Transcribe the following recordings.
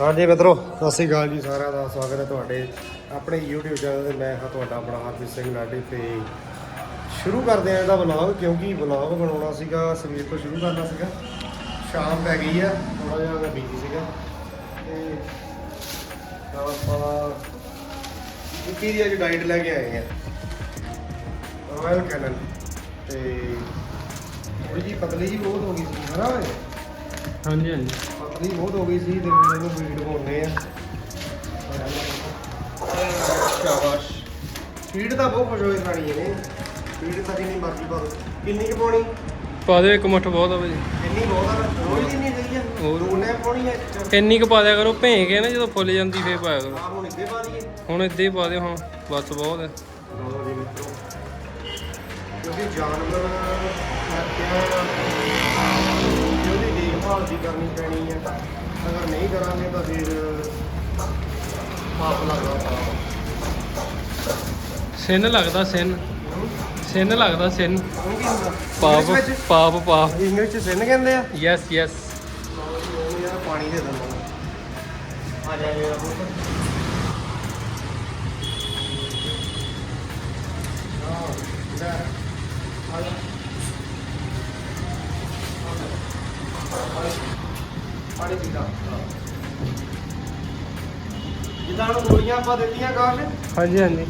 ਹਾਂਜੀ ਮਿੱਤਰੋ, ਸਤਿ ਸ਼੍ਰੀ ਅਕਾਲ ਜੀ ਸਾਰਿਆਂ ਦਾ, ਸਵਾਗਤ ਹੈ ਤੁਹਾਡੇ ਆਪਣੇ YouTube ਚੈਨਲ ਤੇ। ਮੈਂ ਹਾਂ ਤੁਹਾਡਾ ਆਪਣਾ ਹਰਪ੍ਰੀਤ ਸਿੰਘ ਲਾਡੀ ਤੇ ਸ਼ੁਰੂ ਕਰਦੇ ਆ ਇਹਦਾ ਵਲੌਗ ਕਿਉਂਕਿ ਵਲੌਗ ਬਣਾਉਣਾ ਸੀਗਾ, ਸਵੇਰ ਤੋਂ ਸ਼ੁਰੂ ਕਰਨਾ ਸੀਗਾ। ਸ਼ਾਮ ਪੈ ਗਈ ਆ ਥੋੜਾ ਜਿਹਾ ਮੈਂ ਬਿਜ਼ੀ ਸੀਗਾ। ਤੇ ਆਪਾਂ ਇੱਕੀ ਦੀ ਅੱਜ ਡਾਈਟ ਲੈ ਕੇ ਆਏ ਆ। ਰਾਇਲ ਕੈਨਨ ਤੇ ਥੋੜੀ ਜੀ ਪਤਲੀ ਜੀ ਬਹੁਤ ਹੋ ਗਈ ਸੀ, ਹਨਾ ਓਏ? ਹਾਂਜੀ ਹਾਂਜੀ। ਪਤਲੀ ਬਹੁਤ ਹੋ ਗਈ ਸੀ ਤੇ ਮੈਨੂੰ ਫੀਡ ਪਾਉਣੇ ਆ। ਸ਼ਾਬਾਸ਼। ਫੀਡ ਤਾਂ ਬਹੁਤ ਖੁਸ਼ ਹੋਏ ਖਾਣੀ ਇਹਨੇ। ਫੀਡ ਤਾਂ ਜਿੰਨੀ ਮਰਜ਼ੀ ਪਾ ਦੋ ਕਿੰਨੀ ਕੁ ਪਾਉਣੀ? ਪਾ ਦਿਓ ਇੱਕ ਮੁੱਠ ਬਹੁਤ ਆ ਭਾਜੀ ਇੰਨੀ ਬਹੁਤ ਆ ਰੋਜ਼ ਦੀ ਨਹੀਂ ਸਹੀ ਆ। ਹੋਰ। ਦੋ ਨੇ ਪਾਉਣੀ ਆ ਇੰਨੀ ਕੁ ਪਾ ਦਿਆ ਕਰੋ ਭੇਂ ਕੇ ਨਾ ਜਦੋਂ ਫੁੱਲ ਜਾਂਦੀ ਫੇਰ ਪਾਇਆ ਕਰੋ। ਆਪ ਹੁਣ ਇੱਦੇ ਪਾ ਦਈਏ। ਹੁਣ ਇੱਦਾਂ ਹੀ ਪਾ ਦਿਓ ਹੁਣ ਬਸ ਬਹੁਤ ਹੈ ਲਓ ਜੀ ਮਿੱਤਰੋ। ਕਿਉਂਕਿ ਜਾਨਵਰ ਰੱਖਿਆ ਤੇ ਦੇਖਭਾਲ ਵੀ ਕਰਨੀ ਪੈਣੀ ਹੈ ਅਗਰ ਨਹੀਂ ਕਰਾਂਗੇ ਤਾਂ ਫਿਰ ਪਾਪ ਲੱਗਦਾ ਪਾਪ ਸਿਨ ਲੱਗਦਾ ਸਿਨ। ਸਿਨ ਲੱਗਦਾ ਸਿਨ। ਪਾਪ ਪਾਪ ਪਾਪ। ਇੰਗਲਿਸ਼ ਚ ਸਿਨ ਕਹਿੰਦੇ ਆ? ਯੈਸ ਯੈਸ ਪਾਣੀ ਦੇ ਦਿੰਦਾ। ਆ ਜਾ ਮੇਰਾ ਪੁੱਤ। ਆ ਜਾ। ਪਾਣੀ ਪੀਦਾ। ਜਿੱਦਾਂ ਹੁਣ ਗੋਲੀਆਂ ਆਪਾਂ ਦਿੱਤੀਆਂ ਕਾਸ਼ ਹਾਂਜੀ ਹਾਂਜੀ।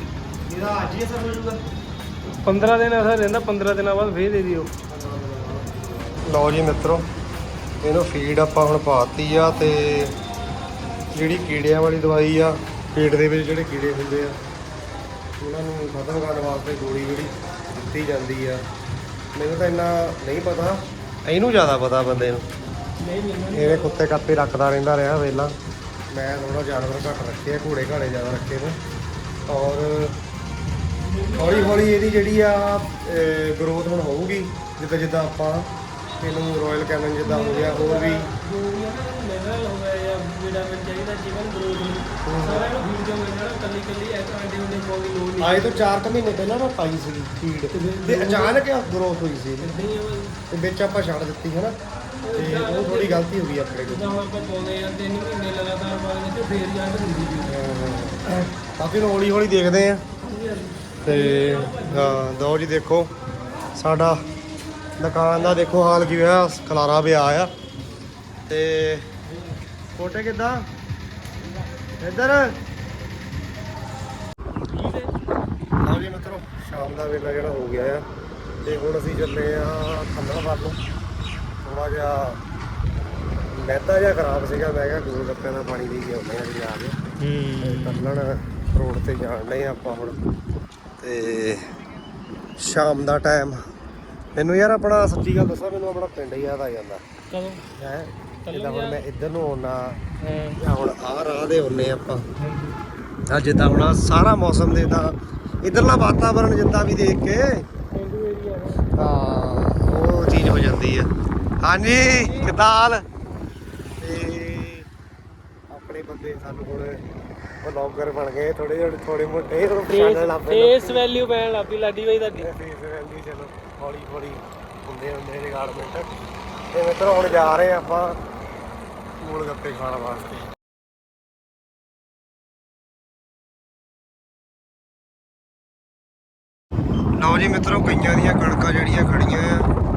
ਇਹਦਾ ਅੱਜ ਹੀ ਅਸਰ ਹੋ ਜਾਊਗਾ। 15 ਦਿਨ ਅਸਰ ਰਹਿੰਦਾ 15 ਦਿਨਾਂ ਬਾਅਦ ਫੇਰ ਦੇ ਦਿਓ। ਲਓ ਜੀ ਮਿੱਤਰੋ ਇਹਨੂੰ ਫੀਡ ਆਪਾਂ ਹੁਣ ਪਾਤੀ ਆ ਤੇ ਜਿਹੜੀ ਕੀੜਿਆਂ ਵਾਲੀ ਦਵਾਈ ਆ ਪੇਟ ਦੇ ਵਿੱਚ ਜਿਹੜੇ ਕੀੜੇ ਹੁੰਦੇ ਆ ਉਹਨਾਂ ਨੂੰ ਖਤਮ ਕਰਨ ਵਾਸਤੇ ਗੋਲੀ ਜਿਹੜੀ ਦਿੱਤੀ ਜਾਂਦੀ ਆ। ਮੈਨੂੰ ਤਾਂ ਇੰਨਾ ਨਹੀਂ ਪਤਾ ਇਹਨੂੰ ਜ਼ਿਆਦਾ ਪਤਾ ਬੰਦੇ ਨੂੰ। ਇਹਦੇ ਕੁੱਤੇ ਕੱਪੇ ਰੱਖਦਾ ਰਹਿੰਦਾ ਰਿਹਾ ਵੇਲਾ। ਮੈਂ ਥੋੜਾ ਜਾਨਵਰ ਘੱਟ ਰੱਖੇ ਆ, ਘੋੜੇ ਘਾੜੇ ਜ਼ਿਆਦਾ ਰੱਖੇ ਨੇ। ਔਰ ਹੌਲੀ ਹੌਲੀ ਇਹਦੀ ਜਿਹੜੀ ਆ ਗਰੋਥ ਹੁਣ ਹੋਊਗੀ, ਜਿੱਦਾਂ ਜਿੱਦਾਂ ਆਪਾਂ ਇਹਨੂੰ ਰਾਇਲ ਕੈਨਨ ਜਿੱਦਾਂ ਹੋ ਗਿਆ, ਹੋਰ ਵੀ ਲੈਵਲ ਹੋ ਗਿਆ ਜਾਂ ਵਿਟਾਮਿਨ ਚਾਹੀਦਾ ਜੀਵਨ ਗਰੋਥ ਨੂੰ ਸਾਰਾ ਨੂੰ ਫੀਡ ਜੋ ਮਿਲਣਾ ਕੱਲੀ ਕੱਲੀ ਐਸ ਅੰਡੇ ਹੁੰਦੇ ਪਾਉਣ ਲੋੜ ਨਹੀਂ ਆਏ ਤੋਂ 4 ਮਹੀਨੇ ਪਹਿਲਾਂ ਮੈਂ ਪਾਈ ਸੀ ਫੀਡ ਤੇ ਅਚਾਨਕ ਗਰੋਥ ਹੋਈ ਸੀ ਨਹੀਂ ਤੇ ਵਿੱਚ ਆਪਾਂ ਛੱਡ ਦਿੱਤੀ ਹੈ ਨਾ ਤੇ ਉਹ ਥੋੜੀ ਗਲਤੀ ਹੋ ਗਈ ਆਪਣੇ ਕੋਲ। ਜਿੱਦਾਂ ਹੁਣ ਆਪਾਂ ਪਾਉਂਦੇ ਆ ਤਿੰਨ ਮਹੀਨੇ ਲਗਾਤਾਰ ਪਾਉਂਦੇ ਤੇ ਫੇਰ ਜਾ ਕੇ ਹੁੰਦੀ ਜੀ ਬਾਕੀ ਨੂੰ ਹੌਲੀ ਹੌਲੀ ਦੇਖਦੇ ਆ ਤੇ ਹਾਂ ਦੋ ਜੀ ਦੇਖੋ ਸਾਡਾ ਦੁਕਾਨ ਦਾ ਦੇਖੋ ਹਾਲ ਕੀ ਹੋਇਆ ਖਲਾਰਾ ਪਿਆ ਆ। ਤੇ ਕੋਟੇ ਕਿੱਦਾਂ? ਇੱਧਰ। ਲਓ ਜੀ ਮਿੱਤਰੋ ਸ਼ਾਮ ਦਾ ਵੇਲਾ ਜਿਹੜਾ ਹੋ ਗਿਆ ਆ। ਤੇ ਹੁਣ ਅਸੀਂ ਚੱਲੇ ਆ ਖੰਨਾ ਵੱਲ ਨੂੰ। ਥੋੜਾ ਜਿਹਾ ਮਹਿਤਾ ਜਿਹਾ ਖਰਾਬ ਸੀਗਾ ਮੈਂ ਕਿਹਾ ਗੋਲ ਗੱਪਿਆਂ ਦਾ ਪਾਣੀ ਦੇ ਕੇ ਆਉਂਦੇ ਆ ਜੀ ਆ ਕੇ। ਕੱਲਣ ਰੋਡ ਤੇ ਜਾਣ ਆ ਆਪਾਂ ਹੁਣ। ਤੇ ਸ਼ਾਮ ਦਾ ਟਾਈਮ। ਮੈਨੂੰ ਯਾਰ ਆਪਣਾ ਸੱਚੀ ਗੱਲ ਦੱਸਾਂ ਮੈਨੂੰ ਆਪਣਾ ਪਿੰਡ ਯਾਦ ਆ ਜਾਂਦਾ। ਕਦੋਂ? ਹੈ? ਜਿੱਦਾਂ ਹੁਣ ਮੈਂ ਇੱਧਰ ਨੂੰ ਆਉਣਾ ਹਾਂ। ਜਾਂ ਹੁਣ ਆਹ ਰਾਹ ਦੇ ਹੁੰਨੇ ਆਪਾਂ। ਆ ਜਿੱਦਾਂ ਹੁਣ ਸਾਰਾ ਮੌਸਮ ਦੇ ਤਾਂ ਇਧਰਲਾ ਵਾਤਾਵਰਣ ਜਿੱਦਾਂ ਵੀ ਦੇਖ ਕੇ ਹੈ ਹਾਂ ਉਹ ਚੀਜ਼ ਹੋ ਜਾਂਦੀ ਆ। ਹਾਂਜੀ ਕਿੱਦਾਂ ਹਾਲ? ਤੇ ਆਪਣੇ ਬੰਦੇ ਸਾਨੂੰ ਹੁਣ ਵਲੌਗਰ ਬਣ ਗਏ ਥੋੜੇ ਜਿਹੇ ਥੋੜੇ ਮੋਟੇ ਹੁਣ ਪਛਾਣਨ ਲੱਗ ਪਏ ਫੇਸ ਵੈਲਿਊ ਪੈਣ ਲੱਗੀ ਲਾਡੀ ਬਾਈ ਤੁਹਾਡੀ। ਫੇਸ ਵੈਲਿਊ ਚਲੋ ਹੌਲੀ ਹੌਲੀ ਹੁੰਦੇ ਹੁੰਦੇ ਰਿਗਾਰਡਮੈਂਟ ਤੇ ਮਿੱਤਰ ਹੁਣ ਜਾ ਰਹੇ ਆਪਾਂ ਮੂਲ ਗੱਪੇ ਖਾਣ ਵਾਸਤੇ। ਲਓ ਜੀ ਮਿੱਤਰੋ ਕਈਆਂ ਦੀਆਂ ਕਣਕਾਂ ਜਿਹੜੀਆਂ ਖੜੀਆਂ ਆ।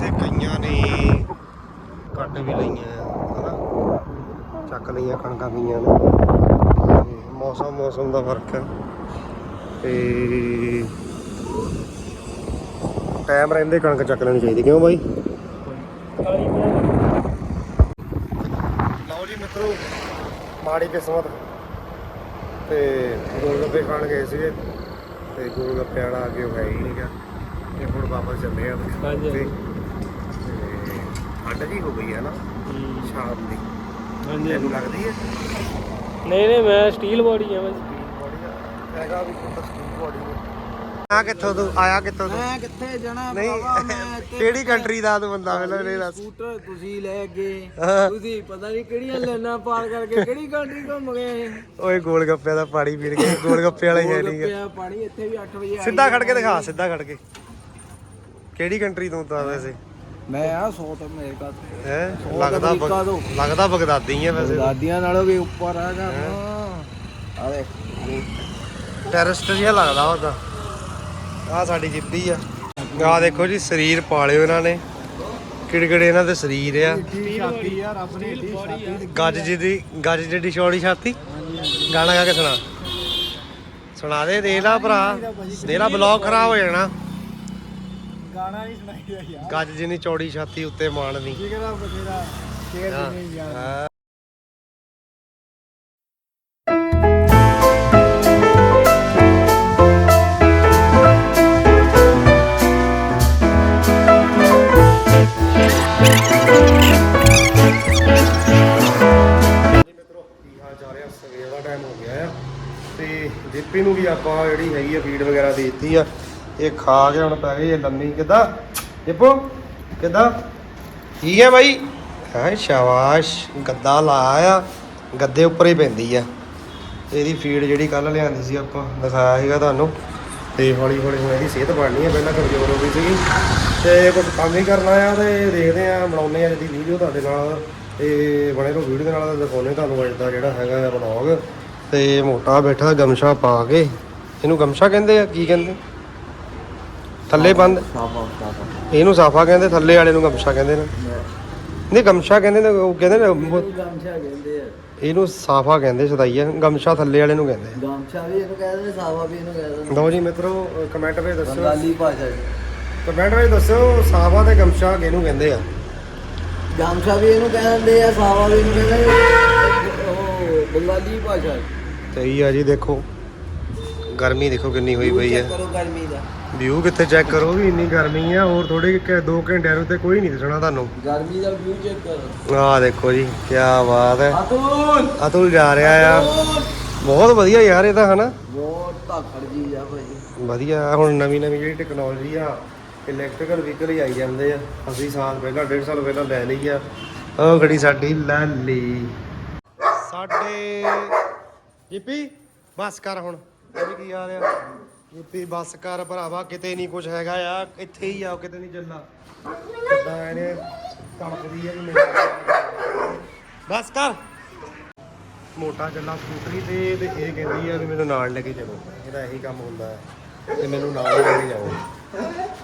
ਤੇ ਕਈਆਂ ਨੇ ਕੱਟ ਵੀ ਲਈਆਂ ਆ ਹਨਾ? ਚੱਕ ਲਈਆਂ ਕਣਕਾਂ ਕਈਆਂ ਨੇ। ਤੇ ਮੌਸਮ ਮੌਸਮ ਦਾ ਫ਼ਰਕ ਹੈ ਤੇ ਟਾਈਮ ਰਹਿੰਦੇ ਕਣਕ ਚੱਕ ਲੈਣੀ ਚਾਹੀਦੀ ਕਿਉਂ ਬਾਈ? ਲਓ ਜੀ ਮਿੱਤਰੋ ਮਾੜੀ ਕਿਸਮਤ। ਤੇ ਗੋਲ ਗੱਪੇ ਖਾਣ ਗਏ ਸੀਗੇ। ਤੇ ਗੋਲ ਗੱਪੇ ਵਾਲਾ ਅੱਗੇ ਉਹ ਹੈ ਹੀ ਨਹੀਂਗਾ ਇਹ ਹੁਣ ਵਾਪਸ ਚੱਲੇ ਆ। ਹਾਂਜੀ, ਤੇ ਅੱਡ ਜੀ ਹੋ ਗਈ ਹੈ ਨਾ ਸ਼ਾਮ ਦੀ। ਹਾਂਜੀ ਤੈਨੂੰ ਲੱਗਦੀ ਹੈ? ਨਹੀਂ ਨਹੀਂ ਮੈਂ ਸਟੀਲ ਬੋਡੀ ਆ ਬਸ। ਹੈਗਾ ਵੀ ਕੁੱਤਾ ਸਟੀਲ ਬੋਡੀ ਆ। ਕਿੱਥੋਂ ਤੂੰ? ਆਇਆ ਕਿੱਥੋਂ ਤੂੰ? ਮੈਂ ਕਿੱਥੇ ਜਾਣਾ ਨਹੀਂ ਭਰਾਵਾ ਮੈਂ ਕਿਹੜੀ ਕੰਟਰੀ ਦਾ ਤੂੰ ਬੰਦਾ ਮੈਨੂੰ ਇਹ ਦੱਸ। ਸਕੂਟਰ ਤੁਸੀਂ ਲੈ ਗਏ। ਤੁਸੀਂ ਪਤਾ ਨਹੀਂ ਕਿਹੜੀਆਂ ਲਾਈਨਾਂ ਪਾਰ ਕਰਕੇ ਕਿਹੜੀ ਕੰਟਰੀ ਘੁੰਮ ਗਏ ਓਏ ਗੋਲ ਗੱਪਿਆਂ ਦਾ ਪਾਣੀ ਪੀਣ ਗਏ ਗੋਲ ਗੱਪੇ ਵਾਲਾ ਹੀ ਹੈ ਨਹੀਂਗਾ ਪਿਆ ਪਾਣੀ ਇੱਥੇ ਵੀ 8 ਵਜੇ ਸਿੱਧਾ ਖੜ ਕੇ ਦਿਖਾ ਸਿੱਧਾ ਖੜ ਕੇ। ਕਿਹੜੀ ਕੰਟਰੀ ਤੋਂ ਤਾਂ ਵੈਸੇ? ਮੈਂ ਆ ਸੌ ਤੋਂ ਅਮਰੀਕਾ ਤੋਂ। ਹੈ? ਲੱਗਦਾ ਤੋਂ। ਲੱਗਦਾ ਬਗਦਾਦੀ ਹੈ ਵੈਸੇ ਦਾਦੀਆਂ ਨਾਲੋਂ ਵੀ ਉੱਪਰ ਆ ਗਾ ਆ ਦੇਖ ਟੈਰਰਿਸਟ ਜਿਹਾ ਲੱਗਦਾ ਉਹਦਾ ਆ ਸਾਡੀ ਜਿੱਪੀ ਆ। ਆ ਦੇਖੋ ਜੀ ਸਰੀਰ ਪਾਲਿਓ ਇਹਨਾਂ ਨੇ। ਕਿੜਕੜੇ ਇਹਨਾਂ ਦੇ ਸਰੀਰ ਆ। ਛਾਤੀ ਆ ਰੱਬ ਨੇ ਏਡੀ ਛਾਤੀ ਗੱਜ ਜੀ ਦੀ ਗੱਜ ਜਿਹੜੀ ਛੋੜੀ ਛਾਤੀ। ਗਾਣਾ ਗਾ ਕੇ ਸੁਣਾ। ਸੁਣਾ ਦੇ ਦੇ ਲਾ ਭਰਾ। ਲਾ ਬਲੌਗ ਖਰਾਬ ਹੋ ਜਾਣਾ। ਗਾਣਾ ਨਹੀਂ ਸੁਣਾਈਦਾ ਯਾਰ। ਗੱਜ ਜਿੰਨੀ ਚੌੜੀ ਛਾਤੀ ਉੱਤੇ ਮਾਣਨੀ। ਕੀ ਕਰਾਂ ਬਥੇਰਾ। ਸ਼ੇਰ ਹਾਂ। ਨਹੀਂ ਯਾਰ। ਇਹ ਖਾ ਕੇ ਹੁਣ ਪੈ ਗਈ, ਇਹ ਲੰਮੀ ਕਿੱਦਾਂ? ਦੀਪੋ, ਕਿੱਦਾਂ? ਠੀਕ ਹੈ ਬਾਈ। ਹੈ, ਸ਼ਾਬਾਸ਼, ਗੱਦਾ ਲਾਇਆ ਆ, ਗੱਦੇ ਉੱਪਰ ਹੀ ਪੈਂਦੀ ਆ। ਇਹਦੀ ਫੀਡ ਜਿਹੜੀ ਕੱਲ ਲਿਆਂਦੀ ਸੀ ਆਪਾਂ, ਦਿਖਾਇਆ ਸੀਗਾ ਤੁਹਾਨੂੰ। ਤੇ ਹੌਲੀ ਹੌਲੀ ਹੁਣ ਇਹਦੀ ਸਿਹਤ ਬਣਨੀ ਹੈ ਪਹਿਲਾਂ ਕਮਜ਼ੋਰ ਹੋ ਗਈ ਸੀਗੀ। ਤੇ ਕੁਝ ਕੰਮ ਹੀ ਕਰਨਾ ਆ ਤੇ ਦੇਖਦੇ ਆ, ਬਣਾਉਂਦੇ ਆ ਜਿਹਦੀ ਵੀਡੀਓ ਤੁਹਾਡੇ ਨਾਲ। ਤੇ ਬਣੇ ਰਹੋ ਵੀਡੀਓ ਦੇ ਨਾਲ, ਦਿਖਾਉਂਦੇ ਤੁਹਾਨੂੰ ਅੱਜ ਦਾ ਜਿਹੜਾ ਹੈਗਾ ਆ ਵਲੌਗ ਤੇ ਮੋਟਾ ਬੈਠਾ ਗਮਸ਼ਾ ਪਾ ਕੇ। ਇਹਨੂੰ ਗਮਸ਼ਾ ਕਹਿੰਦੇ ਆ, ਕੀ ਕਹਿੰਦੇ? ਥੱਲੇ ਬੰਦ। ਸਾਫਾ ਸਾਫਾ ਇਹਨੂੰ ਸਾਫਾ ਕਹਿੰਦੇ ਥੱਲੇ ਵਾਲੇ ਨੂੰ ਗਮਛਾ ਕਹਿੰਦੇ ਨੇ। ਨਹੀਂ ਗਮਛਾ ਕਹਿੰਦੇ ਨੇ ਉਹ ਕਹਿੰਦੇ ਨੇ ਉਹ- ਗਮਛਾ ਕਹਿੰਦੇ ਆ। ਇਹਨੂੰ ਸਾਫਾ ਕਹਿੰਦੇ ਸਦਾਈਆ ਗਮਛਾ ਥੱਲੇ ਵਾਲੇ ਨੂੰ ਕਹਿੰਦੇ ਗਮਛਾ ਵੀ ਇਹਨੂੰ ਕਹਿੰਦੇ ਸਾਫਾ ਵੀ ਇਹਨੂੰ ਕਹਿੰਦੇ ਲਓ ਜੀ ਮਿੱਤਰੋ ਕਮੈਂਟ ਵਿੱਚ ਦੱਸੋ ਬੰਗਾਲੀ ਭਾਸ਼ਾ ਚ ਕਮੈਂਟ ਵਿੱਚ ਦੱਸੋ ਸਾਫਾ ਤੇ ਗਮਛਾ ਕਿਹਨੂੰ ਕਹਿੰਦੇ ਆ? ਗਮਛਾ ਵੀ ਇਹਨੂੰ ਕਹਿੰਦੇ ਆ ਸਾਫਾ ਵੀ ਇਹਨੂੰ ਕਹਿੰਦੇ ਉਹ ਬੰਗਾਲੀ ਭਾਸ਼ਾ ਸਹੀ ਆ ਜੀ ਦੇਖੋ। ਗਰਮੀ ਦੇਖੋ ਕਿੰਨੀ ਹੋਈ ਪਈ ਹੈ ਕਰੋ ਗਰਮੀ ਦਾ। ਵਿਊ ਕਿੱਥੇ ਚੈੱਕ ਕਰੋ ਵੀ ਇੰਨੀ ਗਰਮੀ ਆ ਹੋਰ ਥੋੜੇ ਕਿ 2 ਘੰਟਿਆਂ ਨੂੰ ਤੇ ਕੋਈ ਨਹੀਂ ਦਿਸਣਾ ਤੁਹਾਨੂੰ। ਗਰਮੀ ਦਾ ਵਿਊ ਚੈੱਕ ਕਰੋ। ਆਹ ਦੇਖੋ ਜੀ ਕੀ ਬਾਤ ਹੈ। ਅਤੁਲ! ਅਤੁਲ ਜਾ ਰਿਹਾ ਆ। ਬਹੁਤ ਵਧੀਆ ਯਾਰ ਇਹ ਤਾਂ ਹਨਾ? ਬਹੁਤ ਧਾਕੜ ਜੀ ਆ ਭਾਈ। ਵਧੀਆ ਹੁਣ ਨਵੀਂ ਨਵੀਂ ਜਿਹੜੀ ਟੈਕਨੋਲੋਜੀ ਆ ਇਲੈਕਟ੍ਰੀਕਲ ਵਹੀਕਲ ਹੀ ਆਈ ਜਾਂਦੇ ਆ। ਅਸੀਂ ਸਾਲ ਪਹਿਲਾਂ ਡੇਢ ਸਾਲ ਪਹਿਲਾਂ ਲੈ ਲਈ ਆ। ਉਹ ਗੱਡੀ ਸਾਡੀ ਲੈ ਲਈ। ਸਾਡੇ ਜੀਪੀ ਬੱਸ ਕਰ ਹੁਣ। ਇਹ ਕੀ ਆ ਰਿਹਾ? ਜੀਪੀ ਬੱਸ ਕਰ ਭਰਾਵਾ, ਕਿਤੇ ਨਹੀਂ ਕੁਝ ਹੈਗਾ ਆ, ਇੱਥੇ ਹੀ ਆ, ਕਿਤੇ ਨਹੀਂ ਚੱਲਣਾ। ਕਿੱਦਾਂ ਇਹਨੇ ਤੜਕਦੀ ਆ ਮੇਰੇ ਬੱਸ ਕਰ। ਮੋਟਾ ਚੱਲਾ ਸਕੂਟਰੀ ਤੇ ਤੇ ਇਹ ਕਹਿੰਦੀ ਆ ਵੀ ਮੈਨੂੰ ਨਾਲ ਲੈ ਕੇ ਚਲੋ। ਇਹਦਾ ਇਹੀ ਕੰਮ ਹੁੰਦਾ ਹੈ, ਤੇ ਮੈਨੂੰ ਨਾਲ ਲੈ ਕੇ ਜਾਓ।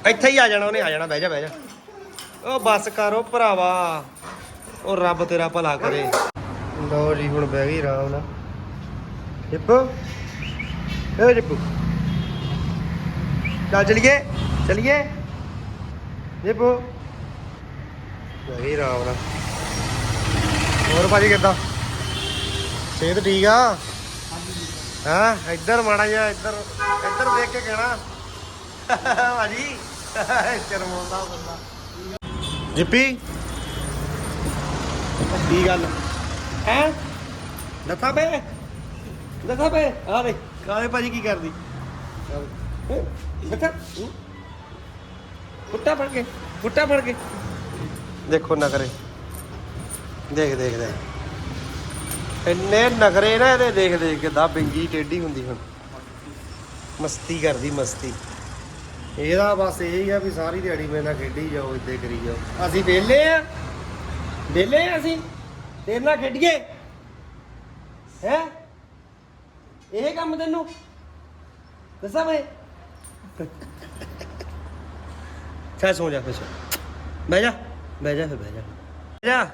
ਇੱਥੇ ਹੀ ਆ ਜਾਣਾ, ਉਹਨੇ ਆ ਜਾਣਾ, ਬਹਿ ਜਾ ਬਹਿ ਜਾ। ਉਹ ਬੱਸ ਕਰੋ ਭਰਾਵਾ, ਉਹ ਰੱਬ ਤੇਰਾ ਭਲਾ ਕਰੇ। ਲਓ ਜੀ, ਹੁਣ ਬਹਿ ਗਈ ਆਰਾਮ ਨਾਲ। ਜਿੱਪੂ ਏ ਜਿੱਪੂ ਚੱਲ ਚਲੀਏ ਚਲੀਏ। ਜਿੱਪੂ ਬਹਿ ਗਈ ਆਰਾਮ ਹੋਰ ਭਾਜੀ ਕਿੱਦਾਂ? ਸਿਹਤ ਠੀਕ ਆ? ਹਾਂ? ਇੱਧਰ ਮਾੜਾ ਜਿਹਾ, ਇੱਧਰ ਇੱਧਰ ਦੇਖ ਕੇ ਕਹਿਣਾ। ਭਾਜੀ ਸ਼ਰਮਾਉਂਦਾ ਬੰਦਾ। ਜਿੱਪੀ? ਕੀ ਗੱਲ? ਹੈ? ਦੱਸਾ ਬੇ ਦੱਸਾ ਬੇ ਆ ਦੇ ਕਾਲੇ ਭਾਜੀ ਕੀ ਕਰਦੀ। ਕੁੱਤਾ ਫੜ ਕੇ ਕੁੱਤਾ ਫੜ ਕੇ। ਦੇਖੋ ਨਾ ਕਰੇ ਦੇਖ ਦੇਖ ਦੇਖ। ਇੰਨੇ ਨਖਰੇ ਨਾ ਇਹਦੇ ਦੇਖ ਦੇਖ ਕੇ ਦਾ ਬਿੰਗੀ ਟੇਢੀ ਹੁੰਦੀ ਹੁਣ। ਮਸਤੀ ਕਰਦੀ ਮਸਤੀ। ਇਹਦਾ ਬਸ ਇਹ ਹੀ ਆ ਵੀ ਸਾਰੀ ਦਿਹਾੜੀ ਮੇਰੇ ਨਾਲ ਖੇਡੀ ਜਾਓ ਇੱਦੇ ਕਰੀ ਜਾਓ। ਅਸੀਂ ਵਿਹਲੇ ਆ। ਵਿਹਲੇ ਆ ਅਸੀਂ। ਤੇਰੇ ਨਾਲ ਖੇਡੀਏ। ਹੈ? ਇਹ ਕੰਮ ਤੈਨੂੰ। ਦੱਸਾਂ ਮੈਂ। ਚੱਲ ਸੋ ਜਾ ਫਿਰ ਸੋ। ਬਹਿ ਜਾ ਬਹਿ ਜਾ ਫਿਰ ਬਹਿ ਜਾ। ਬਹਿ ਜਾ।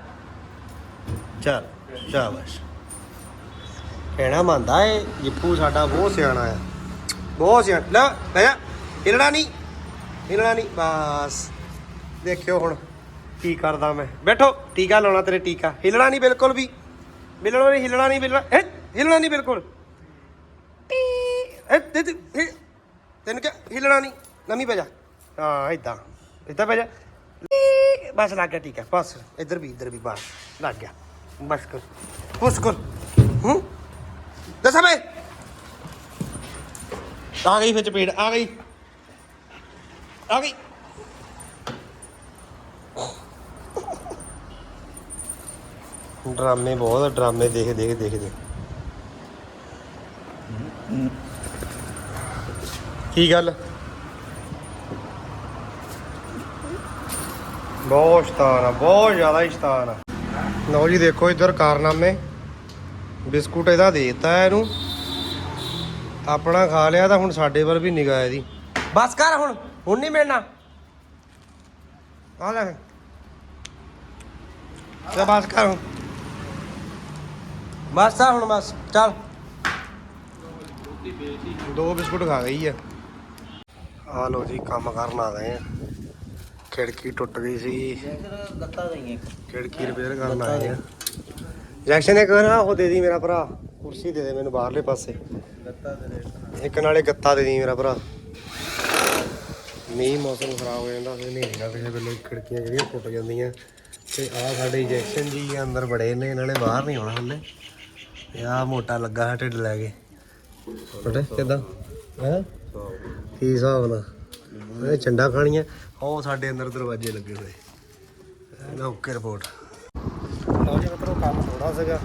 ਚੱਲ ਸ਼ਾਬਾਸ਼। ਕਹਿਣਾ ਮੰਨਦਾ ਏ ਜਿੱਪੂ ਸਾਡਾ ਬਹੁਤ ਸਿਆਣਾ ਆ। ਬਹੁਤ ਸਿਆਣਾ। ਲੈ ਬਹਿ ਜਾ। ਹਿਲਣਾ ਨਹੀਂ। ਹਿਲਣਾ ਨਹੀਂ। ਬਸ। ਦੇਖਿਓ ਹੁਣ ਕੀ ਕਰਦਾ ਮੈਂ। ਬੈਠੋ ਟੀਕਾ ਲਾਉਣਾ ਤੇਰੇ ਟੀਕਾ। ਹਿਲਣਾ ਨਹੀਂ ਬਿਲਕੁਲ ਵੀ। ਬਿਲਣਾ ਨਹੀਂ ਹਿਲਣਾ ਨਹੀਂ ਬਿਲਣਾ ਹੈ? ਹਿਲਣਾ ਨਹੀਂ ਬਿਲਕੁਲ। ਟੀ। ਇਹ ਇਹ- ਤੈਨੂੰ ਕਿਹਾ ਹਿਲਣਾ ਨਹੀਂ, ਨਵੀਂ ਪੈ ਜਾ। ਹਾਂ ਇਦਾਂ ਇਦਾਂ ਪੈ ਜਾ। ਬਸ ਲੱਗ ਗਿਆ ਟੀਕਾ ਬਸ, ਇੱਧਰ ਵੀ ਇੱਧਰ ਵੀ, ਬਸ, ਲੱਗ ਗਿਆ। ਬਸ ਕਰ ਪੁਸ਼ ਕਰ, ਹੂੰ? ਦੱਸ ਬੇ ਆ ਗਈ ਫਿਰ ਚਪੇੜ, ਆ ਗਈ। ਆ ਗਈ। ਡਰਾਮੇ ਬਹੁਤ ਡਰਾਮੇ ਦੇਖ ਦੇਖ ਦੇਖ ਦੇਖ। ਕੀ ਗੱਲ? ਬਹੁਤ ਸ਼ਤਾਨ ਆ, ਬਹੁਤ ਜ਼ਿਆਦਾ ਹੀ ਸ਼ਤਾਨ ਆ। ਲਓ ਜੀ, ਦੇਖੋ ਇੱਧਰ ਕਾਰਨਾਮੇ। ਬਿਸਕੁਟ ਇਹਦਾ ਦੇਤਾ ਇਹਨੂੰ। ਆਪਣਾ ਖਾ ਲਿਆ ਤਾਂ ਹੁਣ ਸਾਡੇ ਵੱਲ ਵੀ ਨਿਗਾਹ ਇਹਦੀ। ਬਸ ਕਰ ਹੁਣ ਹੁਣ ਨਹੀਂ ਮਿਲਣਾ। ਆ ਲੈ। ਤੇ ਬਸ ਕਰ ਹੁਣ। ਬਸ ਆ ਹੁਣ ਬਸ, ਚੱਲ। ਦੋ ਬਿਸਕੁਟ ਖਾ ਗਈ ਆ। ਆ ਲੋ ਜੀ ਕੰਮ ਕਰਨ ਆ ਗਏ ਆ। ਖਿੜਕੀ ਟੁੱਟ ਗਈ ਸੀ। ਗੱਤਾ ਦਈਏ ਖਿੜਕੀ ਰਿਪੇਅਰ ਕਰਨ ਆਏ ਆ। ਜੈਕਸ਼ਨ ਇੱਕ ਨਾ ਉਹ ਦੇ ਦੀ ਮੇਰਾ ਭਰਾ। ਕੁਰਸੀ ਦੇ ਦੇ ਮੈਨੂੰ ਬਾਹਰਲੇ ਪਾਸੇ। ਗੱਤਾ ਦੇ ਇੱਕ ਨਾਲੇ ਗੱਤਾ ਦੇ ਦੀ ਮੇਰਾ ਭਰਾ। ਮੀਂਹ ਮੌਸਮ ਖਰਾਬ ਹੋ ਜਾਂਦਾ ਫਿਰ ਹਨੇਰੀ ਨਾਲ ਕਿਸੇ ਵੇਲੇ। ਖਿੜਕੀਆਂ ਜਿਹੜੀਆਂ ਟੁੱਟ ਜਾਂਦੀਆਂ। ਤੇ ਆ ਸਾਡੇ ਇੰਜੈਕਸ਼ਨ ਜੀ ਅੰਦਰ ਬੜੇ ਨੇ ਇਹਨਾਂ ਨੇ ਬਾਹਰ ਨਹੀਂ ਆਉਣਾ ਹਲੇ। ਤੇ ਆ ਮੋਟਾ ਲੱਗਾ ਹੈ ਢਿੱਡ ਲੈ ਕੇ। ਬਟੇ ਕਿਦਾਂ? ਹੈ? ਕੀ ਹਿਸਾਬ ਨਾਲ ਇਹ ਚੰਡਾ ਖਾਣੀਆਂ। ਉਹ ਸਾਡੇ ਅੰਦਰ ਦਰਵਾਜ਼ੇ ਲੱਗੇ ਹੋਏ। ਇਹਦਾ ਓਕੇ ਰਿਪੋਰਟ ਲਓ ਜੀ ਮਿੱਤਰੋ ਕੰਮ ਥੋੜਾ ਸੀਗਾ।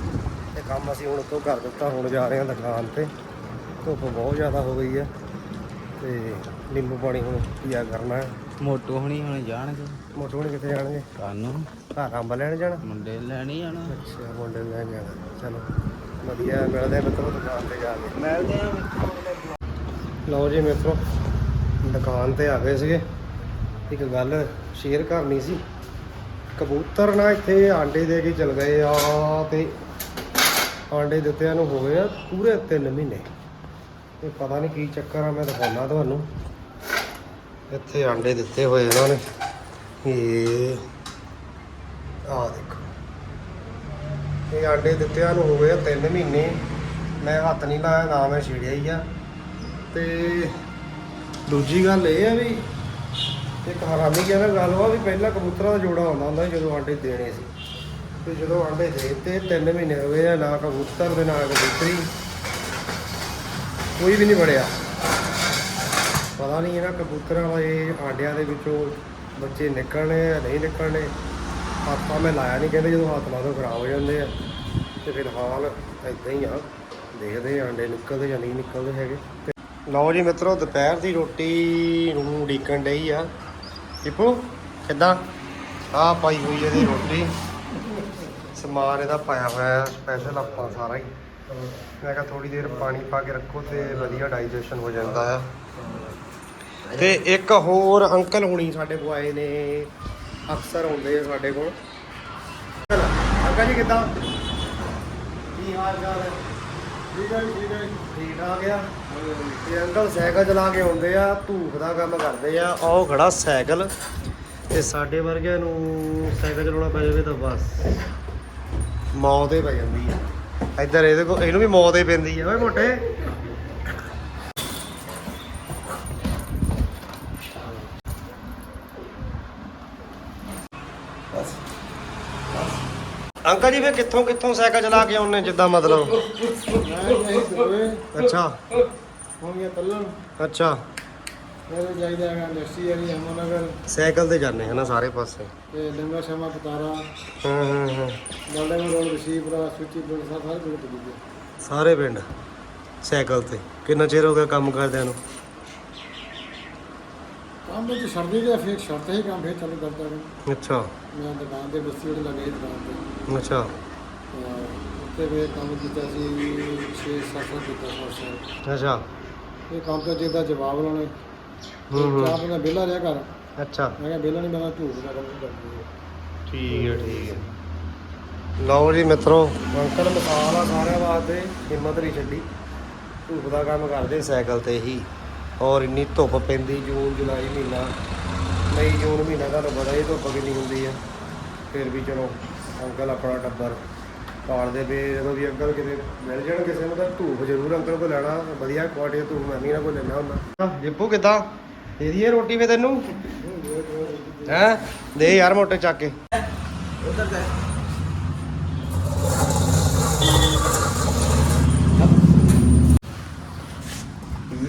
ਤੇ ਕੰਮ ਅਸੀਂ ਹੁਣ ਤੋਂ ਕਰ ਦਿੱਤਾ। ਹੁਣ ਜਾ ਰਹੇ ਹਾਂ ਦੁਕਾਨ ਤੇ। ਧੁੱਪ ਬਹੁਤ ਜ਼ਿਆਦਾ ਹੋ ਗਈ ਹੈ। ਤੇ ਨਿੰਬੂ ਪਾਣੀ ਹੁਣ ਪੀਆ ਕਰਨਾ ਹੈ? ਮੋਟੋ ਹੁਣੀ ਹੁਣ ਜਾਣਗੇ। ਮੋਟੂ ਹੁਣ ਕਿੱਥੇ ਜਾਣਗੇ? ਕਾਨੂੰ ਘਰ ਅੰਬ ਲੈਣ ਜਾਣਾ? ਮੁੰਡੇ ਲੈਣੀ ਜਾਣਾ। ਅੱਛਾ ਮੁੰਡੇ ਨੂੰ ਲੈਣ ਜਾਣਾ। ਚਲੋ ਵਧੀਆ। ਮਿਲਦੇ ਮਿੱਤਰੋ ਦੁਕਾਨ ਤੇ ਜਾ ਕੇ। ਮਿਲਦੇ ਆ ਲਓ ਜੀ ਮਿੱਤਰੋ ਦੁਕਾਨ ਤੇ ਆ ਗਏ ਸੀਗੇ। ਇੱਕ ਗੱਲ ਸ਼ੇਅਰ ਕਰਨੀ ਸੀ। ਕਬੂਤਰ ਨਾ ਇੱਥੇ ਆਂਡੇ ਦੇ ਕੇ ਚਲ ਗਏ ਆ ਤੇ ਆਂਡੇ ਦਿੱਤਿਆਂ ਨੂੰ ਹੋ ਗਏ ਆ ਪੂਰੇ 3 ਮਹੀਨੇ। ਤੇ ਪਤਾ ਨਹੀਂ ਕੀ ਚੱਕਰ ਆ, ਮੈਂ ਦਿਖਾਉਣਾ ਤੁਹਾਨੂੰ। ਇੱਥੇ ਆਂਡੇ ਦਿੱਤੇ ਹੋਏ ਇਹਨਾਂ ਨੇ। ਇਹ ਆ ਦੇਖੋ। ਇਹ ਆਂਡੇ ਦਿੱਤਿਆਂ ਨੂੰ ਹੋ ਗਏ 3 ਮਹੀਨੇ। ਮੈਂ ਹੱਥ ਨਹੀਂ ਲਾਇਆ, ਨਾ ਮੈਂ ਛੇੜਿਆ ਹੀ ਆ। ਤੇ ਦੂਜੀ ਗੱਲ ਇਹ ਆ ਵੀ ਇੱਕ ਹਰਾਮੀ ਜਿਹਾ ਗੱਲ ਵਾ ਵੀ ਪਹਿਲਾਂ ਕਬੂਤਰਾਂ ਦਾ ਜੋੜਾ ਹੁੰਦਾ ਹੁੰਦਾ ਸੀ ਜਦੋਂ ਆਂਡੇ ਦੇਣੇ ਸੀ। ਤੇ ਜਦੋਂ ਆਂਡੇ ਦੇ ਦਿੱਤੇ 3 ਮਹੀਨੇ ਹੋ ਗਏ ਆ, ਨਾ ਕਬੂਤਰ ਦੇ ਨਾ ਕਬੂਤਰੀ। ਕੋਈ ਵੀ ਨਹੀਂ ਬੜਿਆ ਪਤਾ ਨਹੀਂ ਇਹਨਾਂ ਕਬੂਤਰਾਂ ਦਾ ਇਹ ਆਂਡਿਆਂ ਦੇ ਵਿੱਚੋਂ ਬੱਚੇ ਨਿਕਲਣੇ ਜਾਂ ਨਹੀਂ ਨਿਕਲਣੇ। ਹੱਥਾਂ ਮੈਂ ਲਾਇਆ ਨਹੀਂ, ਕਹਿੰਦੇ ਜਦੋਂ ਹੱਥ ਲਾ ਦੋ ਖਰਾਬ ਹੋ ਜਾਂਦੇ ਆ। ਤੇ ਫਿਲਹਾਲ ਇਦਾਂ ਹੀ ਆ। ਦੇਖਦੇ ਆਂਡੇ ਨਿਕਲਦੇ ਜਾਂ ਨਹੀਂ ਨਿਕਲਦੇ ਹੈਗੇ। ਲਓ ਜੀ ਮਿੱਤਰੋ, ਦੁਪਹਿਰ ਦੀ ਰੋਟੀ ਨੂੰ ਉਡੀਕਣ ਡਈ ਆ। ਟਿਪੂ ਕਿੱਦਾਂ? ਆ ਪਾਈ ਹੋਈ ਇਹਦੀ ਰੋਟੀ। ਸਮਾਨ ਇਹਦਾ ਪਾਇਆ ਹੋਇਆ ਸਪੈਸ਼ਲ ਆਪਾਂ ਸਾਰਾ ਹੀ। ਮੈਂ ਕਿਹਾ ਥੋੜੀ ਦੇਰ ਪਾਣੀ ਪਾ ਕੇ ਰੱਖੋ ਤੇ ਵਧੀਆ ਡਾਈਜੈਸ਼ਨ ਹੋ ਜਾਂਦਾ ਆ। ਤੇ ਇੱਕ ਹੋਰ ਅੰਕਲ ਹੁਣੀ ਸਾਡੇ ਕੋਲ ਆਏ ਨੇ। ਅਕਸਰ ਹੁੰਦੇ ਆ ਸਾਡੇ ਕੋਲ। ਅੰਕਲ ਜੀ ਕਿੱਦਾਂ? ਕੀ ਹਾਲ ਚਾਲ ਹੈ? ਠੀਕ ਹੈ ਠੀਕ ਹੈ ਠੀਕ ਠਾਕ ਆ ਤੇ ਅੰਕਲ ਸਾਈਕਲ ਚਲਾ ਕੇ ਆਉਂਦੇ ਆ ਧੂਫ ਦਾ ਕੰਮ ਕਰਦੇ ਆ। ਆਹ ਖੜਾ ਸਾਈਕਲ ਤੇ ਸਾਡੇ ਵਰਗਿਆਂ ਨੂੰ ਸਾਈਕਲ ਚਲਾਉਣਾ ਪੈ ਜਾਵੇ ਤਾਂ ਬਸ। ਮੌਤ ਹੀ ਪੈ ਜਾਂਦੀ ਆ। ਇੱਧਰ ਇਹਦੇ ਕੋ ਇਹਨੂੰ ਵੀ ਮੌਤ ਹੀ ਪੈਂਦੀ ਆ। ਓਏ ਮੋਟੇ। ਅੰਕਲ ਜੀ ਫੇ ਕਿੱਥੋਂ ਕਿੱਥੋਂ ਸਾਈਕਲ ਚਲਾ ਕੇ ਆਉਣੇ ਜਿੱਦਾਂ ਮਤਲਬ? ਅੱਛਾ। ਹੋਣਗੇ ਤੱਲਣ। ਅੱਛਾ। ਮੇਰੇ ਜਾਈਦਾ ਹੈਗਾ ਇੰਡਸਟਰੀ ਏਰੀਆ ਅਮਨਗਰ ਸਾਈਕਲ ਤੇ ਜਾਂਦੇ ਹਨਾ ਸਾਰੇ ਪਾਸੇ। ਤੇ ਲੰਗਾ ਸ਼ਮਾ ਪਤਾਰਾ। ਹੂੰ ਹੂੰ ਹੂੰ। ਗੋਲਡਨ ਰੋਡ ਰਸੀਪਰਾ ਸੁੱਚੀ ਪਿੰਡ ਸਾ- ਸਾਰੇ ਪਿੰਡ ਤੋਂ ਦੂਜੇ ਸਾਰੇ ਪਿੰਡ ਸਾਈਕਲ ਤੇ। ਕਿੰਨਾ ਚਿਰ ਹੋ ਗਿਆ ਕੰਮ ਕਰਦਿਆਂ ਨੂੰ? ਕੰਮ ਵਿੱਚ ਸਰਦੀ ਦੇ ਫਿਰ ਸ਼ਰਤ ਹੀ ਕੰਮ ਫਿਰ ਚਾਲੂ ਕਰਦਾ ਹਾਂ ਅੱਛਾ। ਮੈਂ ਦੁਕਾਨ ਤੇ ਬਸਤੀ ਉਹਦੇ ਲੱਗੇ ਦੁਕਾਨ ਤੇ। ਅੱਛਾ। ਤਾਂ ਉੱਥੇ ਵੀ ਕੰਮ ਕੀਤਾ ਸੀ 6-7 ਸਾਲ ਕੀਤਾ ਸੌ। ਅੱਛਾ। ਇਹ ਕੰਮ ਤੋਂ ਜਿੱਦਾਂ ਜਵਾਬ ਲਾਉਣੇ ਹੂੰ। ਹੂੰ ਚਾਹ ਪੀਣਾ ਵਿਹਲਾ ਰਿਹਾ ਕਰ ਅੱਛਾ। ਮੈਂ ਕਿਹਾ ਵਿਹਲਾ ਨਹੀਂ ਮੈਂ ਝੂਠ ਦਾ ਕੰਮ ਕਰਦੀ ਠੀਕ ਹੈ ਠੀਕ ਹੈ। ਲਓ ਜੀ ਮਿੱਤਰੋ ਅੰਕਲ ਮਿਸਾਲ ਆ ਸਾਰਿਆਂ ਵਾਸਤੇ ਹਿੰਮਤ ਨਹੀਂ ਛੱਡੀ। ਧੂਪ ਦਾ ਕੰਮ ਕਰਦੇ ਸਾਈਕਲ ਤੇ ਹੀ। ਔਰ ਇੰਨੀ ਧੁੱਪ ਪੈਂਦੀ ਜੂਨ ਜੁਲਾਈ ਮਹੀਨਾ। ਮਈ ਜੂਨ ਮਹੀਨਾ ਤੁਹਾਨੂੰ ਪਤਾ ਹੀ ਧੁੱਪ ਕਿੰਨੀ ਹੁੰਦੀ ਆ। ਫਿਰ ਵੀ ਚਲੋ ਅੰਕਲ ਆਪਣਾ ਟੱਬਰ ਪਾਲਦੇ ਪਏ ਜਦੋਂ ਵੀ ਅੰਕਲ ਕਿਤੇ ਮਿਲ ਜਾਣ ਕਿਸੇ ਨੂੰ ਤਾਂ ਧੂਪ ਜ਼ਰੂਰ ਅੰਕਲ ਕੋਲ ਲੈਣਾ, ਵਧੀਆ ਕੁਆਲਿਟੀ ਦਾ ਧੂਪ ਮੈਂ ਵੀ ਨਾ ਕੋਲ ਲੈਣਾ ਹੁੰਦਾ। ਜਿੱਪੂ ਕਿੱਦਾਂ? ਦੇ ਦਈਏ ਰੋਟੀ ਵੇ ਤੈਨੂੰ? ਹੈ? ਦੇ ਯਾਰ ਮੋਟੇ ਚੱਕ ਕੇ। ਉਧਰ ਜਾ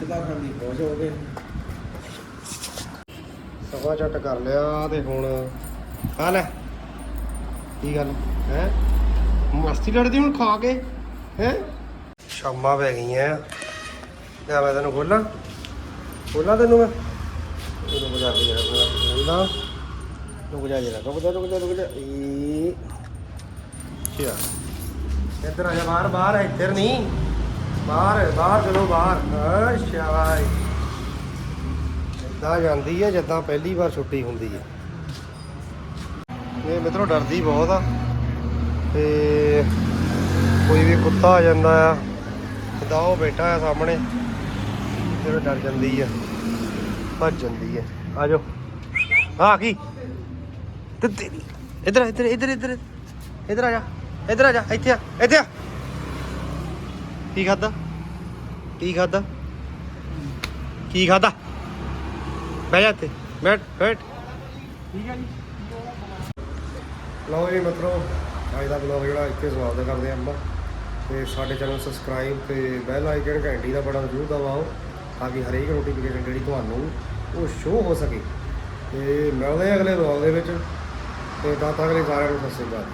ਦਾ ਖਾਂਦੀ ਖੁਸ਼ ਹੋ ਗਏ ਸਫਾ ਚੱਟ ਕਰ ਲਿਆ ਤੇ ਹੁਣ, ਆ ਲੈ। ਕੀ ਗੱਲ? ਹੈ? ਮਸਤੀ ਲੜਦੀ ਹੁਣ ਖਾ ਕੇ, ਹੈ? ਸ਼ਾਮਾਂ ਪੈ ਗਈਆਂ ਲੈ ਮੈਂ ਤੈਨੂੰ ਖੋਲਾਂ। ਖੋਲਾਂ ਤੈਨੂੰ ਮੈਂ। ਇਹਨੂੰ ਬਜਾ ਕੇ ਖੋਲਾਂ। ਰੁਕ ਜਾ ਜਰਾ, ਰੁਕ ਜਾ ਰੁਕ ਜਾ ਰੁਕ ਜਾ। ਏ ਅੱਛਾ। ਇੱਧਰ ਆ ਜਾ ਬਾਹਰ ਬਾਹਰ ਇੱਧਰ ਨਹੀਂ ਬਾਹਰ ਬਾਹਰ ਚਲੋ, ਬਾਹਰ। ਅੱਛਾ ਬਾਈ ਏਦਾਂ ਜਾਂਦੀ ਹੈ ਜਿੱਦਾਂ ਪਹਿਲੀ ਵਾਰ ਛੁੱਟੀ ਹੁੰਦੀ ਹੈ ਇਹ ਮਿੱਤਰੋ ਡਰਦੀ ਬਹੁਤ ਆ। ਤੇ ਕੋਈ ਵੀ ਕੁੱਤਾ ਆ ਜਾਂਦਾ ਆ ਜਿੱਦਾਂ ਉਹ ਬੈਠਾ ਆ ਸਾਹਮਣੇ ਫਿਰ ਡਰ ਜਾਂਦੀ ਆ ਭੱਜ ਜਾਂਦੀ ਹੈ ਆ ਜਾਓ। ਆ ਕੀ ਤੇ ਤੇਰੀ ਇੱਧਰ ਆ, ਇੱਧਰ ਇੱਧਰ ਇੱਧਰ ਇੱਧਰ ਆ ਜਾ ਇੱਧਰ ਆ ਜਾ ਇੱਥੇ ਆ ਇੱਥੇ ਆ। ਕੀ ਖਾਦਾ ਕੀ ਖਾਦਾ ਕੀ ਖਾਦਾ ਬਹਿ ਜਾ ਇੱਥੇ ਬੈਠ ਬੈਠ। ਠੀਕ ਹੈ ਜੀ। ਲਓ ਜੀ ਮਿੱਤਰੋ ਅੱਜ ਦਾ ਬਲੌਗ ਜਿਹੜਾ ਇੱਥੇ ਸਮਾਪਤ ਕਰਦੇ ਹਾਂ ਆਪਾਂ। ਤੇ ਸਾਡੇ ਚੈਨਲ ਨੂੰ ਸਬਸਕ੍ਰਾਈਬ ਤੇ ਬੈਲ ਆਈਕਨ ਘੰਟੀ ਦਾ ਬਟਨ ਜ਼ਰੂਰ ਦਬਾਓ ਤਾਂ ਕਿ ਹਰੇਕ ਨੋਟੀਫਿਕੇਸ਼ਨ ਜਿਹੜੀ ਤੁਹਾਨੂੰ ਉਹ ਸ਼ੋ ਹੋ ਸਕੇ। ਤੇ ਮਿਲਦੇ ਅਗਲੇ ਬਲੌਗ ਦੇ ਵਿੱਚ। ਤੇ ਤਦ ਅਗਲੇ ਸਾਰਿਆਂ ਨੂੰ ਸਤਿ ਸ਼੍ਰੀ ਅਕਾਲ।